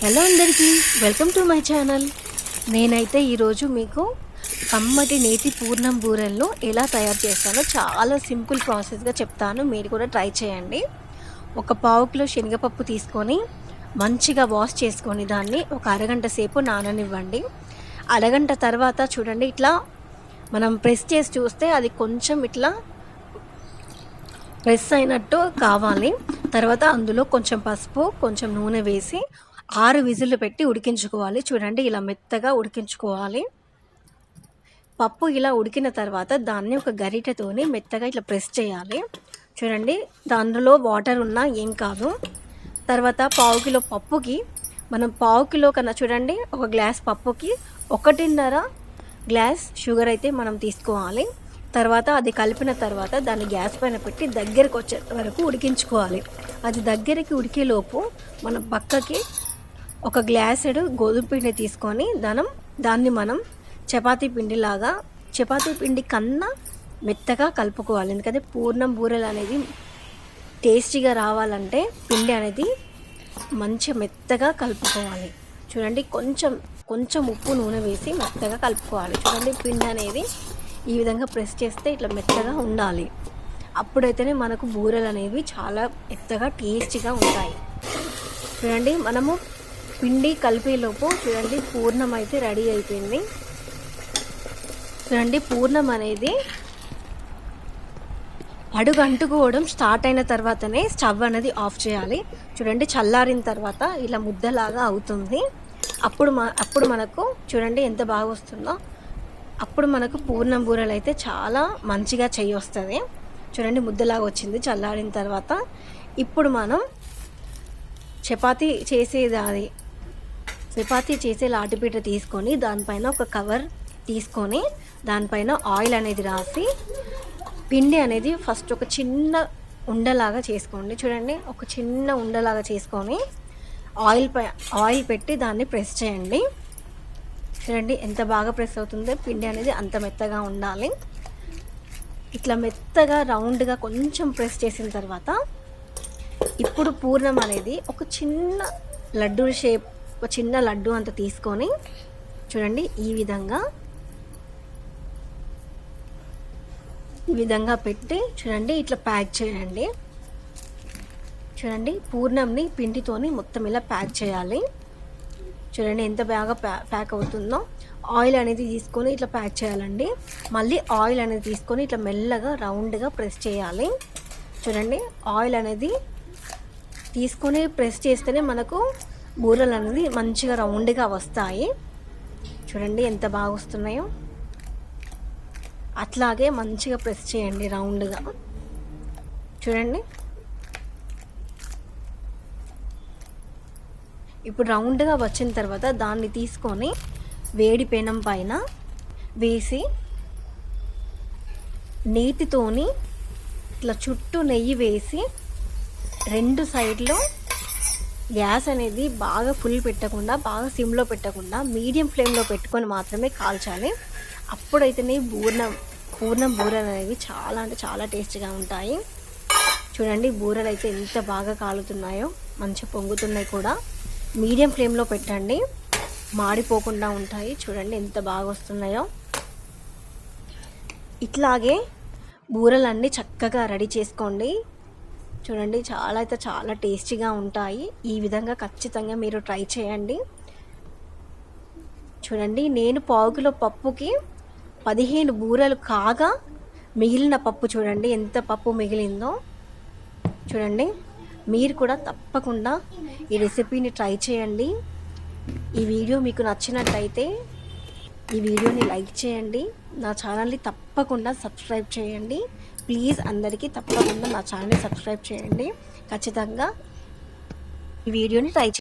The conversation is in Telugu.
హలో అందరికీ వెల్కమ్ టు మై ఛానల్. నేనైతే ఈరోజు మీకు కమ్మటి నేతి పూర్ణం బూరెలను ఎలా తయారు చేస్తానో చాలా సింపుల్ ప్రాసెస్గా చెప్తాను. మీరు కూడా ట్రై చేయండి. ఒక పావు కిలో శనగపప్పు తీసుకొని మంచిగా వాష్ చేసుకొని దాన్ని ఒక అరగంట సేపు నాననివ్వండి. అరగంట తర్వాత చూడండి ఇట్లా మనం ప్రెస్ చేసి చూస్తే అది కొంచెం ఇట్లా ప్రెస్ అయినట్టు కావాలి. తర్వాత అందులో కొంచెం పసుపు కొంచెం నూనె వేసి ఆరు విజిల్లు పెట్టి ఉడికించుకోవాలి. చూడండి ఇలా మెత్తగా ఉడికించుకోవాలి. పప్పు ఇలా ఉడికిన తర్వాత దాన్ని ఒక గరిటెతోని మెత్తగా ఇట్లా ప్రెస్ చేయాలి. చూడండి దానిలో వాటర్ ఉన్నా ఏం కాదు. తర్వాత పావు కిలో పప్పుకి మనం పావు కిలో కన్నా చూడండి ఒక గ్లాస్ పప్పుకి ఒకటిన్నర గ్లాస్ షుగర్ అయితే మనం తీసుకోవాలి. తర్వాత అది కలిపిన తర్వాత దాన్ని గ్యాస్ పైన పెట్టి దగ్గరికి వచ్చే వరకు ఉడికించుకోవాలి. అది దగ్గరికి ఉడికేలోపు మనం పక్కకి ఒక గ్లాసుడు గోధుమ పిండి తీసుకొని దానం దాన్ని మనం చపాతీ పిండిలాగా చపాతీ పిండి కన్నా మెత్తగా కలుపుకోవాలి. ఎందుకంటే పూర్ణం బూరెలు అనేది టేస్టీగా రావాలంటే పిండి అనేది మంచి మెత్తగా కలుపుకోవాలి. చూడండి కొంచెం కొంచెం ఉప్పు నూనె వేసి మెత్తగా కలుపుకోవాలి. చూడండి పిండి అనేది ఈ విధంగా ప్రెస్ చేస్తే ఇట్లా మెత్తగా ఉండాలి. అప్పుడైతేనే మనకు బూరెలు అనేవి చాలా మెత్తగా టేస్టీగా ఉంటాయి. చూడండి మనము పిండి కలిపేలోపు చూడండి పూర్ణం అయితే రెడీ అయిపోయింది. చూడండి పూర్ణం అనేది అడుగు అంటుకోవడం స్టార్ట్ అయిన తర్వాతనే స్టవ్ అనేది ఆఫ్ చేయాలి. చూడండి చల్లారిన తర్వాత ఇలా ముద్దలాగా అవుతుంది. అప్పుడు మా అప్పుడు మనకు చూడండి ఎంత బాగా వస్తుందో. అప్పుడు మనకు పూర్ణం బూరలు అయితే చాలా మంచిగా చెయ్యి వస్తుంది. చూడండి ముద్దలాగా వచ్చింది చల్లారిన తర్వాత. ఇప్పుడు మనం చపాతీ చేసేది అది చపాతీ చేసే లాటిపీట తీసుకొని దానిపైన ఒక కవర్ తీసుకొని దానిపైన ఆయిల్ అనేది రాసి పిండి అనేది ఫస్ట్ ఒక చిన్న ఉండలాగా చేసుకోండి. చూడండి ఒక చిన్న ఉండలాగా చేసుకొని ఆయిల్ పై ఆయిల్ పెట్టి దాన్ని ప్రెస్ చేయండి. చూడండి ఎంత బాగా ప్రెస్ అవుతుందో. పిండి అనేది అంత మెత్తగా ఉండాలి. ఇట్లా మెత్తగా రౌండ్గా కొంచెం ప్రెస్ చేసిన తర్వాత ఇప్పుడు పూర్ణం అనేది ఒక చిన్న లడ్డు షేప్ ఒక చిన్న లడ్డు అంత తీసుకొని చూడండి ఈ విధంగా. ఈ విధంగా పెట్టి చూడండి ఇట్లా ప్యాక్ చేయండి. చూడండి పూర్ణంని పిండితోని మొత్తం ఇలా ప్యాక్ చేయాలి. చూడండి ఎంత బాగా ప్యా ప్యాక్ అవుతుందో. ఆయిల్ అనేది తీసుకొని ఇట్లా ప్యాక్ చేయాలండి. మళ్ళీ ఆయిల్ అనేది తీసుకొని ఇట్లా మెల్లగా రౌండ్గా ప్రెస్ చేయాలి. చూడండి ఆయిల్ అనేది తీసుకొని ప్రెస్ చేస్తేనే మనకు బూరలు అనేది మంచిగా రౌండ్గా వస్తాయి. చూడండి ఎంత బాగా వస్తున్నాయో. అట్లాగే మంచిగా ప్రెస్ చేయండి రౌండ్గా. చూడండి. ఇప్పుడు రౌండ్గా వచ్చిన తర్వాత దాన్ని తీసుకొని వేడి పెనం పైన వేసి నేతితోని ఇట్లా చుట్టూ నెయ్యి వేసి రెండు సైడ్లో గ్యాస్ అనేది బాగా ఫుల్ పెట్టకుండా బాగా సిమ్లో పెట్టకుండా మీడియం ఫ్లేమ్లో పెట్టుకొని మాత్రమే కాల్చాలి. అప్పుడైతేనే పూర్ణం పూర్ణం బూరెలు అనేవి చాలా అంటే చాలా టేస్టీగా ఉంటాయి. చూడండి బూరెలు అయితే ఎంత బాగా కాలుతున్నాయో మంచిగా పొంగుతున్నాయి కూడా. మీడియం ఫ్లేమ్లో పెట్టండి. మాడిపోకుండా ఉంటాయి. చూడండి ఎంత బాగా వస్తున్నాయో. ఇట్లాగే బూరెలన్నీ చక్కగా రెడీ చేసుకోండి. చూడండి చాలా అయితే చాలా టేస్టీగా ఉంటాయి. ఈ విధంగా ఖచ్చితంగా మీరు ట్రై చేయండి. చూడండి నేను పావు కిలో పప్పుకి పదిహేను బూరెలు కాగా మిగిలిన పప్పు చూడండి ఎంత పప్పు మిగిలిందో. చూడండి మీరు కూడా తప్పకుండా ఈ రెసిపీని ట్రై చేయండి. ఈ వీడియో మీకు నచ్చినట్టయితే ఈ వీడియోని లైక్ చేయండి. నా ఛానల్ని తప్పకుండా సబ్స్క్రైబ్ చేయండి. ప్లీజ్ అందరికీ తప్పకుండా నా ఛానల్ని సబ్స్క్రైబ్ చేయండి. ఖచ్చితంగా ఈ వీడియోని ట్రై